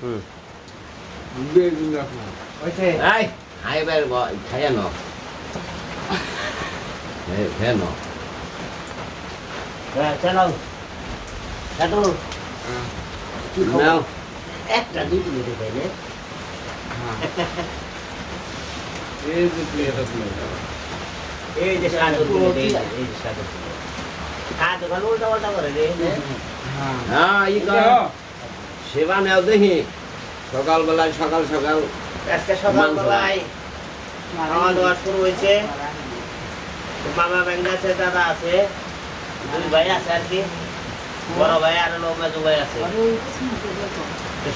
হুম রাখো হয়েছে এই খাইবার খাইয়া ন খেয়ে ন হ্যাঁ চলো কাটো কি? নাও একটা দুটো দিতে না হ্যাঁ এই যে প্লেট আছে এই যে সাদর দিলে দে, এই যে দিলে খা দোকান উল্টা পাল্টা করে রে হ্যাঁ হ্যাঁ ই কর সেবা নেও দেখি। সকালবেলায় সকাল সকাল আজকে সকালবেলায় খাওয়া দাওয়া শুরু হয়েছে। মামা ব্যাংক আছে দাদা আছে দুই ভাই আছে আর কি। বড় ভাই আর মেজু ভাই আছে।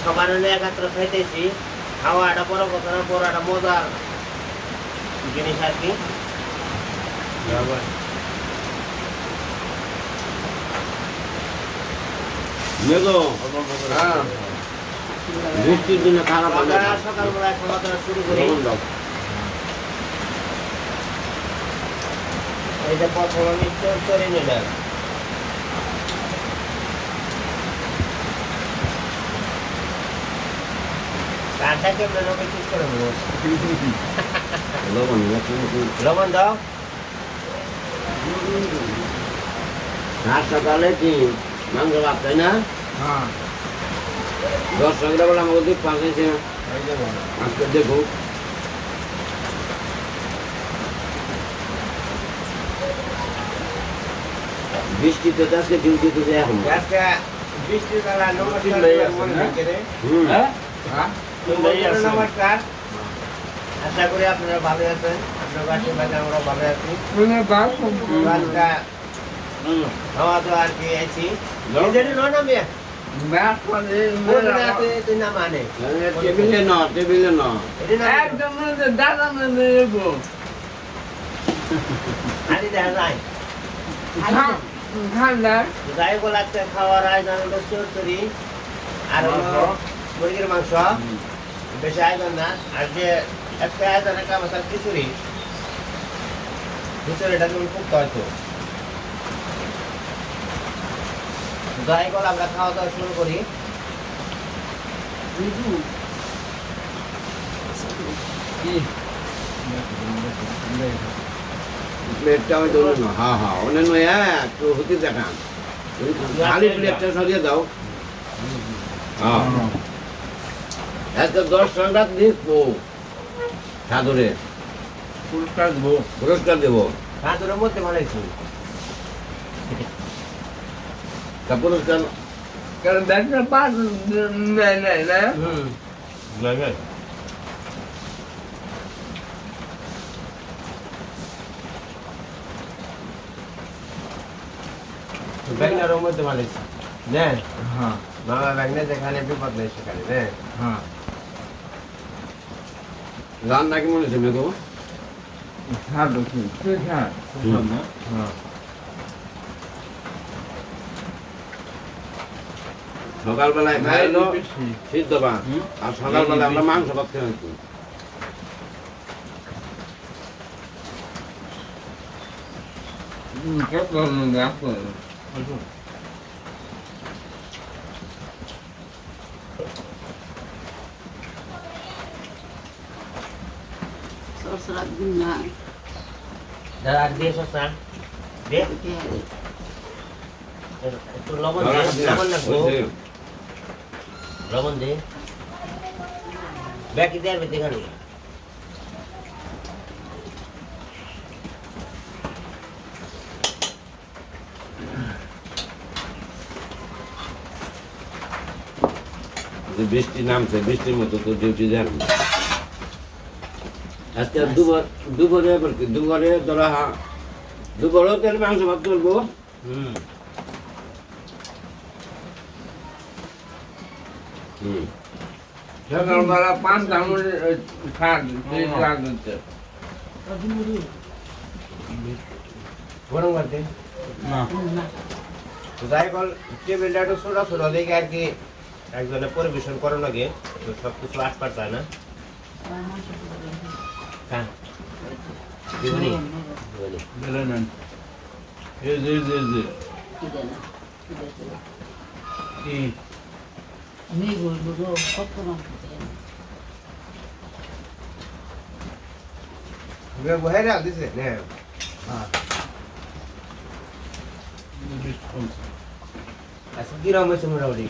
সবার একাত্র খাইতেছি। খাওয়াটা বড় কথা বড় একটা মজার জিনিস আর কি। মেঘো। বৃষ্টির দিনে খারাপ দাওয়া শুরু করি। এই যে প্রথম আমি চোর চড়ে নিলাম। কারটা কেমন হবে ঠিক করে নেব লবণ দাও সকালে কি? মাংস ভাত তাই না? হ্যাঁ। দশ সকালে বলে আমাকে দিক পাঠাইছে এই আজকে দেখো। বৃষ্টিতে তো আজকে ডিউটি তো যায় এখন। আজকে নমস্কার। হুম। হ্যাঁ? হ্যাঁ? ভাইয়ের নমস্কার। আশা করি আপনারা ভালো আছেন। আপনার আশীর্বাদে আমরা ভালো আছি। আছি এদের নয় না মেয়ে বাপ মানে আছে একদম দাদা মানে আজকে খাওয়ার আয়োজন চচ্চড়ি আর মুরগির মাংস বেশি আয়োজন না আর যে আজকে আয়োজন একটা আমার খিচুড়ি খিচুড়িটা তুমি খুব হয়তো যাই বলে আমরা খাওয়া দাওয়া শুরু করি। প্লেটটা আমি ধরে না। হ্যাঁ হ্যাঁ অন্যান্য একটু হতে দেখান খালি প্লেটটা সরিয়ে দাও। হ্যাঁ। আজকে দশ টাকা দেখব সাদরে। পুরস্কার দেবো। পুরস্কার দেবো। হাতুরের মধ্যে বানাইছি। তা পুরস্কার কারণ ব্যাগটা পাস নেয় নেয় না হুম ব্যাগনার মধ্যে বানাইছি নেন হ্যাঁ বাবা ব্যাগনে যেখানে বিপদ নেই সেখানে নেন হ্যাঁ গান নাকি মনে হচ্ছে মেঘো হ্যাঁ হ্যাঁ হ্যাঁ সকালবেলায় খাইলো সিদ্ধ ভাত। আর সকালবেলায় আমরা মাংস ভাত দাদা দিয়ে দে। একটু লবণ লবণ লাগবো। লবণ দে ব্যাগ দিয়ে আসবে দেখানি বৃষ্টি নামছে বৃষ্টির মতো তো ডিউটি যান আজকে দুবার কি? দুপুরে ধরা হা- দুপুরেও তেল মাংস ভাত করব। হুম। সকালবেলা পান তামুল খাট সেই লাগছে গরম করতে না তো যাই বল টেবিলটা একটু ছোটো ছোটো দেখে আর কি একজনে পরিবেশন করার লাগে তো সব কিছু আটপাট যায় না হ্যাঁ দিবনি দিবনি দিলে নেন এই যে এই যে এই যে কি দেনা কি দেনা কি মেয়েগুলো কত মাংস We're head out, this is আচ্ছা কিরম হয়েছে মোটামুটি?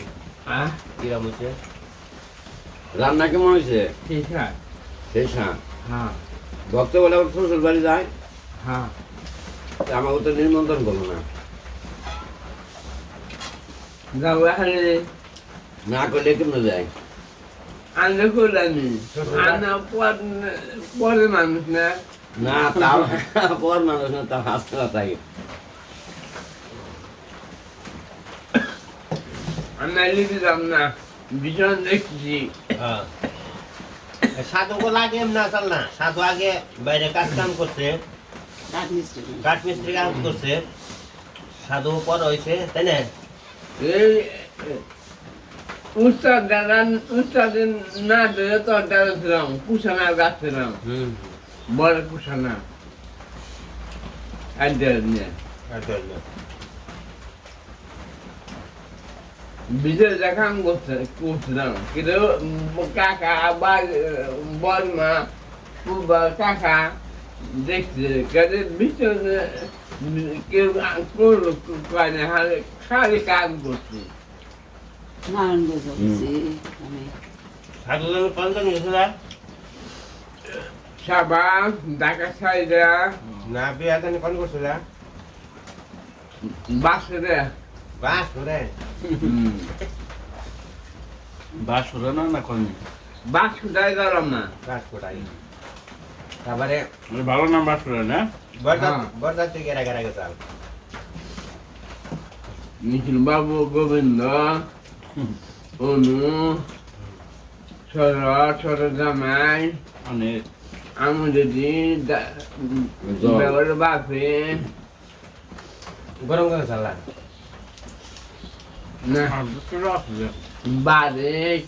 হ্যাঁ? কিরম রান্না কেমন হয়েছে? ঠিক হ্যাঁ। ভক্ত বলে বাড়ি যায়? নিমন্ত্রণ করল না। না করলে কেমন যায়? আনলে না। না তাও পর মানুষ না তাও হাসতে না থাকে না ভীষণ দেখছি। সাধুকে লাগে না চল না সাধু আগে বাইরে কাজ কাম করছে। কাঠ মিস্ত্রি। কাজ করছে। সাধু পর হয়েছে তাই না? এই উস্তাদ দাদা না দিলে তো দাদা ছিলাম গাছ ছিলাম হুম বড় কুসানা একদের নিয়ে বিজয় দেখান করছে করছিলাম কিন্তু কাকা বা বড় মা বা কাকা দেখছে কাজে বিচয় কেউ করল কয় না খালি কাজ করছে নারায়ণগঞ্জ অফিসে আমি সাধু কতজন গেছিল সাবান ঢাকা সাইডা না বিয়া তানি কোন করছিল বাসরে বাস করে বাসুরা না না কর্মী বাসুদাই গরম না? বাস কোটাই তারপরে ভালো নাম বাসুরা না? বরদাত হ্যাঁ। গেরা গেরা গেছাল নিখিল বাবু গোবিন্দ অনু ছোট ছোট জামাই। অনেক। আমু। বেগর বাপে। গরম করে চালা না। আর দুটো আছে বারিক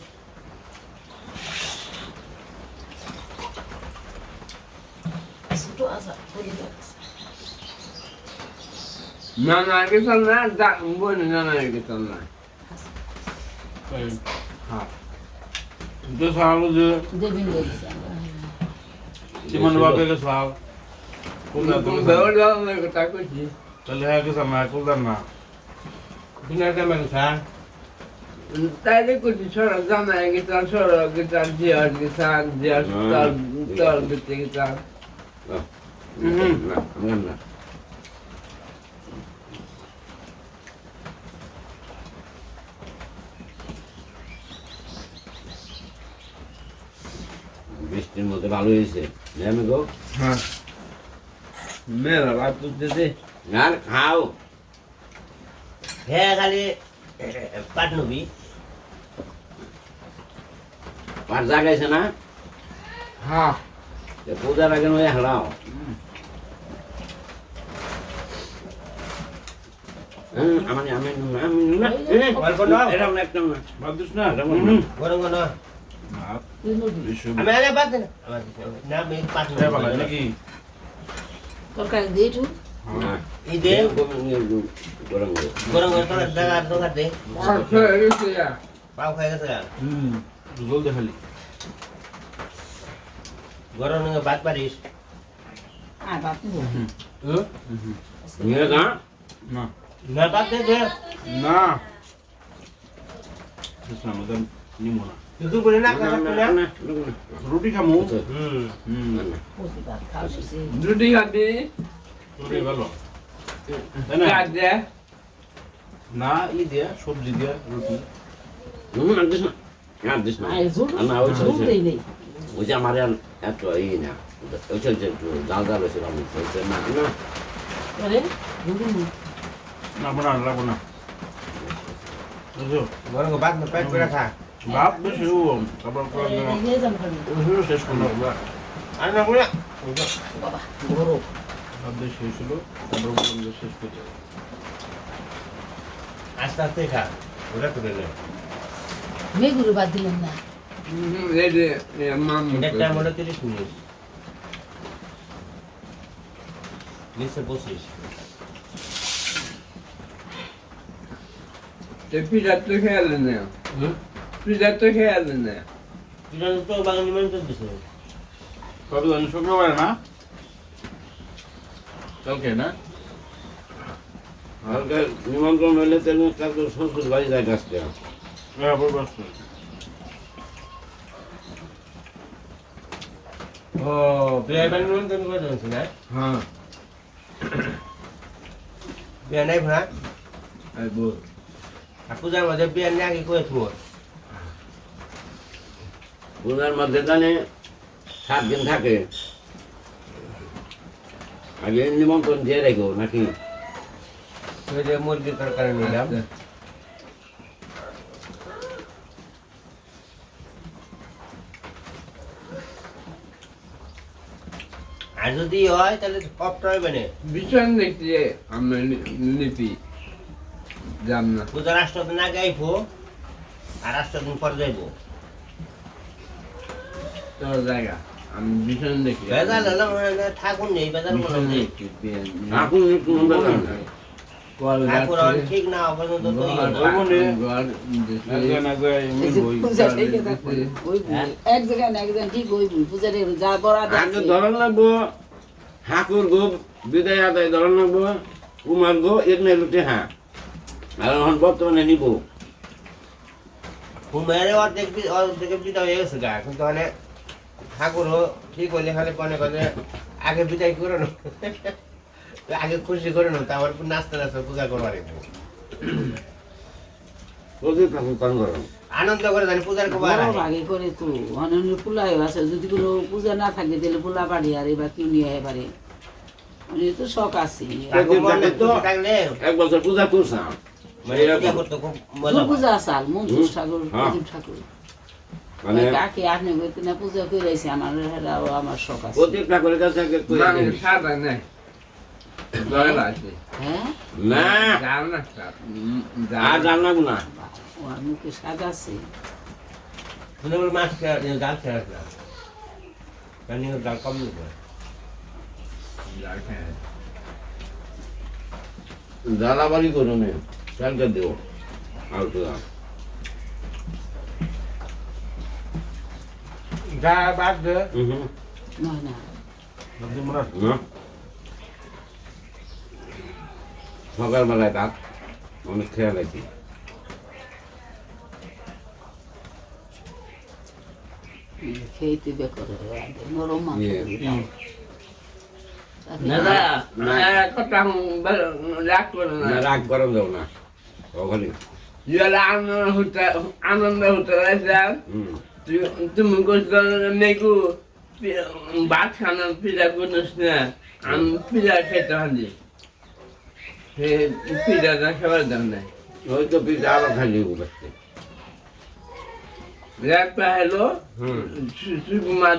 ছোট আসা পরিবার আছে। নানা গেছল না। না হ্যাঁ। তো যে। দেবিন গেছে জীবন বাপে কে সাহাল কুলদার তো বেগর বাবু কথা কইছি তাহলে হ্যাঁ কে সামনে কুলদার না দিনের দামে গেছা তাইলে কইছি ছোট জামাই গেছল ছোট গেছল জিয়ার গেছল জিয়ার তোর তোর দিতে গেছল না আমার না বৃষ্টির মধ্যে ভালো হয়েছে। নেমে গো? হ্যাঁ। মেলা বাপ দিতে আর খাও। হ্যাঁ খালি পাট নবী। পার জাগাইছে না? হ্যাঁ। এ পূজার আগে নয় হালাও হুম, আমি আমি আমি না। নাও এরকম একদম না। দিস না এরকম গরম না তরকারি দিয়ে একটু না। ভাত পারিস আর যা। না না ভাত না ওদের নিমো না তুই বলে না না, না, না না, না, না। রুটি খামু? হুম। হুম। না, না। দুটি খাবি? রুটি ভালো। না? কাজ দে। না ই দিয়া সবজি দিয়া রুটি। হুম, আর দিস না। আর দিস না। না, ওই নেই। ওই যে আমার এত ই না। ওই চলছে একটু জাল জাল হয়েছে, আমি না, না। ঝুল লাগবো না। লাগবো না। গরম করে ভাত করে শেষ করল আর না বাবা বড় তারপর বললাম যে শেষ করে যাবে আস্তে আস্তে খা নে বাদ দিলাম না মাম মিনিট নিচে পঁচিশ te pilla খেয়াল না হুম পিজা তো খেয়ে দেন না। পিঠা তো দিছে কবে জানি শুক্রবার না? কালকে না? হালকা নিমন্ত্রণ হইলে তেমন কালকে শ্বশুর বাড়ি যায় গাছটা। হ্যাঁ বলব। ও বিয়ে বাগান নিমন্ত্রণ করে দিয়েছে না? হ্যাঁ। বিয়ে নাই ভাড়া আর বল। আর পূজার মধ্যে বিয়ে নিয়ে আগে করে থাকব পূজার মধ্যে জানে সাত দিন থাকে। আগে নিমন্ত্রণ দিয়ে রেখো নাকি? ওই যে মুরগির তরকারি নিলাম। আর যদি হয় তাহলে সবটা হবে না। ভীষণ দেখছি আমরা লিপি যাম না। পূজার আষ্ট দিন আগে আইবো আর আষ্ট দিন পর যাইবো। তোর জায়গা। আমি ভীষণ দেখি। বেজাল হলে না ঠাকুর নেই মনে নেই। মনে হয় ঠিক না পর্যন্ত তো ইয়ে। মনে- হ্যাঁ? এক জায়গায় না একজন ঠিক ওই পূজারে যা বরাদ ধরন লাগবো হাকুর গো বিদায় আদায় ধরন লাগবো কুমার গো এক নাই লুটে হ্যাঁ। আর এখন বর্তমানে নিব। ঘুমের অর্ধেক অর্ধেকের বিদায় হয়ে গেছে গা কিন্তু মানে ঠাকুরও ঠিক হইলে খালি মনে করে আগে বিদায় করে নো আগে খুশি করে নো তারপর নাচতে নাচতে পূজা করবার ঠাকুর পান করো। আনন্দ করে জানি পূজার কবার বড় করে তো অনন্য পোলাই আছে যদি কোনো পূজা না থাকে তাহলে পোলা বাড়ি আর এবার কেউ নিয়ে এবারে মানে তো শখ আছে এক বছর পূজা মানে পূজা মঞ্জুর ঠাকুর হ্যাঁ। ঠাকুর। মানে কাকে আপনি করতে না পূজা করে আমার হেরাও আমার শখ আছে। প্রদীপ ঠাকুরের কাছে কই মানে সাদা নেই। জল আছে হ্যাঁ? না। জাল না সাদ উম, আর জাল জানলাম না। ও আর মুখে স্বাদ আছে? শুনে বলে মাছ খেয়ে জাল খেয়ে আসলাম। জানি জাল কম দিতে জাল খেয়ে। জ্বালাবাড়ি করো নে কালকে দেবো আর তো যা বাদ দে হুম নয় না না সকালবেলায় দাঁত অনেক খেয়াল আছে খেয়েতে বেকর নরম মাংস ইয়ে। দিতাম। তাতে না না না কথা রাগ করো না না রাগ গরম যাও না ওখানে যারা আনন্দ হতে আনন্দ হতে যাও হুম তুমি করছ ভাত খানা পিজা করিস না আমি পিজা খেতে হাজি সে খাবার দাম নাই। ওই তো পিঠা আবার খালি উঠছে একটা হলো হুম।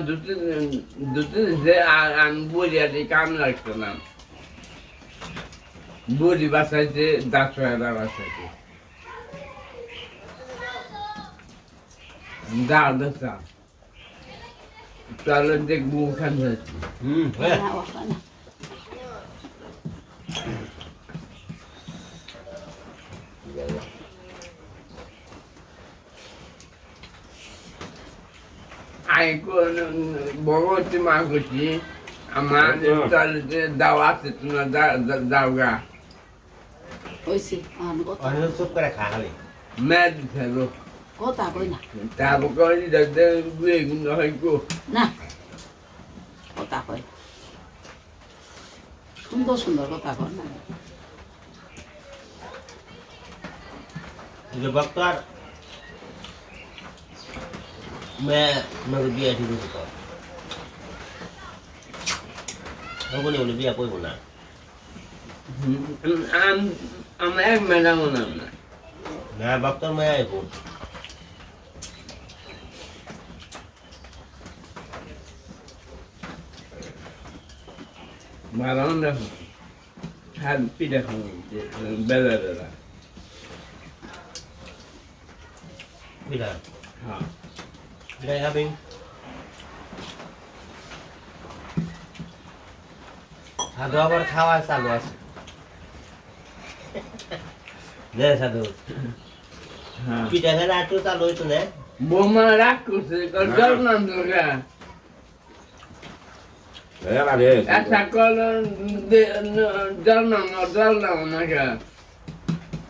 দুটো দুটো যে আর আমি বলিয়াতে কাম লাগতো না বলি বাসাইতে দাসরা বাসাইতে দাও দাসা তাহলে দেখব ওখানে হুম না, ওখানে। আই বড় হচ্ছে মা করছি আমার তাহলে দাও আছে তোমার দাও গা হয়েছে আমার কথা। অনেক চুপ có ta với nè. Ta một coi đi đặt đây quyền rồi cô. Nè. Có ta với সুন্দর সুন্দর কথা কর না যে বক্তার মে মগর বিয়া ঠিক হতো তো তখন বলে বিয়া করব না আম আমার ম্যাডাম না না বক্তার মায় আইব বাদাম দেখো হাত পিঠা খাব বেলা বেলা পিঠা হ্যাঁ পিঠা খাবেন সাধু আবার খাওয়া চালু আছে নে সাধু পিঠা খেলে আর চালু হইতো না বোমা রাগ করছে গরম দরকার একটা কল জল নাম জল নাম নাকি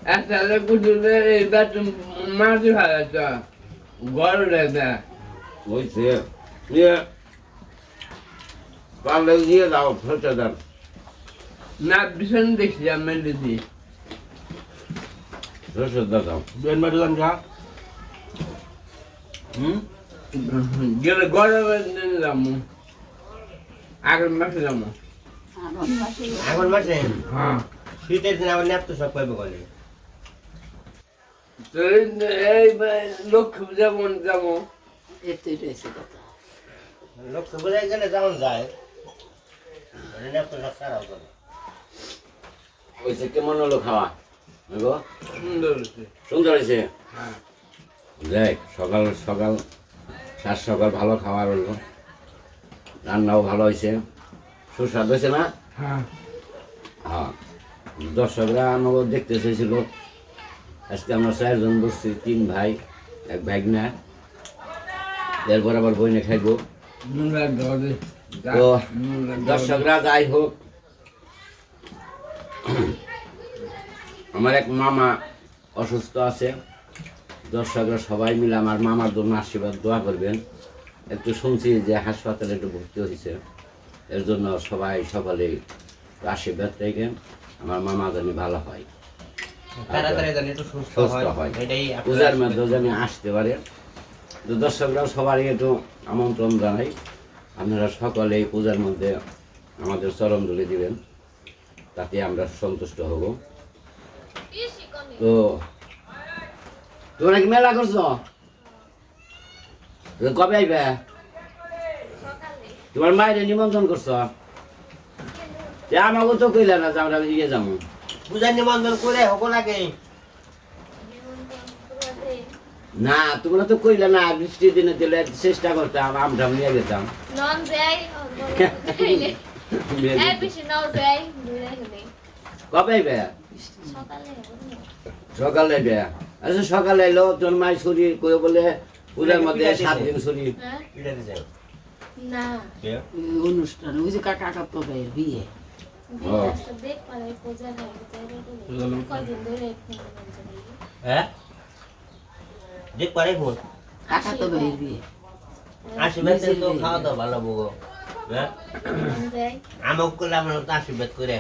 একটা কুটুলে এই বেতন মাটি ফেলেছ দেয় হইছে ইয়ে পারলে দিয়ে দাও ফেটে দেন না ভীষণ দেখছি আমি দিদি ফেটে দাও বেন মাটি গান যা হুম গেলে গরমের দিন আগের মাসে যাব। আগুন মাসে হ্যাঁ। শীতের দিন আবার নেপ তো সব পাইবে গলে তো এই লক্ষ্মী পূজা মন যাব। এতেই রয়েছে কথা। লোক তো বোঝাই গেলে যেমন যায়। তো সব সারাও হইছে কেমন হলো খাওয়া? গো সুন্দর হয়েছে হ্যাঁ। দেখ সকাল সকাল সাত সকাল ভালো খাবার হলো রান্নাও ভালো হয়েছে। সুস্বাদ হয়েছে না? হ্যাঁ। হ্যাঁ। দর্শকরা আমাকে দেখতে চেয়েছিল আজকে আমরা চারজন বসছি তিন ভাই এক ভাগনা এরপর আবার বইনে খাইবো। তো দর্শকরা যাই হোক। আমার এক মামা অসুস্থ আছে। দর্শকরা সবাই মিলে আমার মামার জন্য আশীর্বাদ দোয়া করবেন। একটু শুনছি যে হাসপাতালে একটু ভর্তি হয়েছে। এর জন্য সবাই সকালে আশীর্বাদ থেকে। আমার মামা জানি ভালো হয়। সুস্থ পূজার জানি আসতে পারে। তো দর্শকরাও সবারই একটু আমন্ত্রণ জানাই। আপনারা সকলে এই পূজার মধ্যে আমাদের চরণ ধরে দিবেন। তাতে আমরা সন্তুষ্ট হব। তো তোমরা কি মেলা করছ? কবে আইবে? তোমার মায়ের নিমন্ত্রণ করছ? যে আমাকে তো কইলে না যে আমরা ইয়ে যাব। পূজার নিমন্ত্রণ করে হব লাগে না তোমরা তো কইলে না বৃষ্টির দিনে দিলে চেষ্টা করতাম আমটা নিয়ে যেতাম। কবে আইবে? সকালে সকালে আইবে। আচ্ছা সকালে এলো তোর মাই ছুরি কই বলে পূজার মধ্যে সাত দিন ছুরি হ্যাঁ? না। অনুষ্ঠান ওই যে কাকা ভাইয়ের বিয়ে। হয় হ্যাঁ? দেখ পারে ফোন কাকা তো ভাইয়ের বিয়ে। আশীর্বাদ তো খাওয়া দাওয়া ভালো বগো হ্যাঁ? যাই। আমাকে করলে আমরা তো আশীর্বাদ করে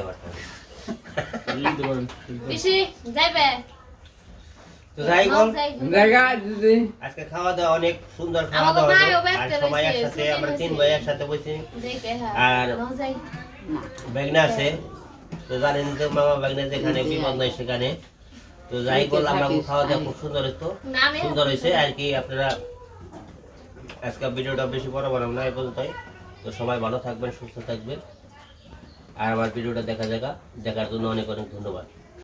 বেশি যাইবে তো যাই নাও বল যাই জায়গা দিদি আজকে খাওয়া দাওয়া অনেক সুন্দর খাওয়া দাওয়া আর সবাই একসাথে আমরা তিন। ভাই একসাথে বসে। হ্যাঁ। আর- নাও যাই না বেগনা আছে। তো জানেন তো মামা বেগনা যেখানে বিপদ নাই সেখানে। তো যাই আমরা খাওয়া দাওয়া খুব সুন্দর হতো সুন্দর হয়েছে আর কি আপনারা আজকে ভিডিওটা বেশি বড় বানাবো না এই পর্যন্তই। তো সবাই ভালো থাকবেন সুস্থ থাকবেন। আর আমার ভিডিওটা দেখা দেখা দেখার জন্য অনেক অনেক ধন্যবাদ।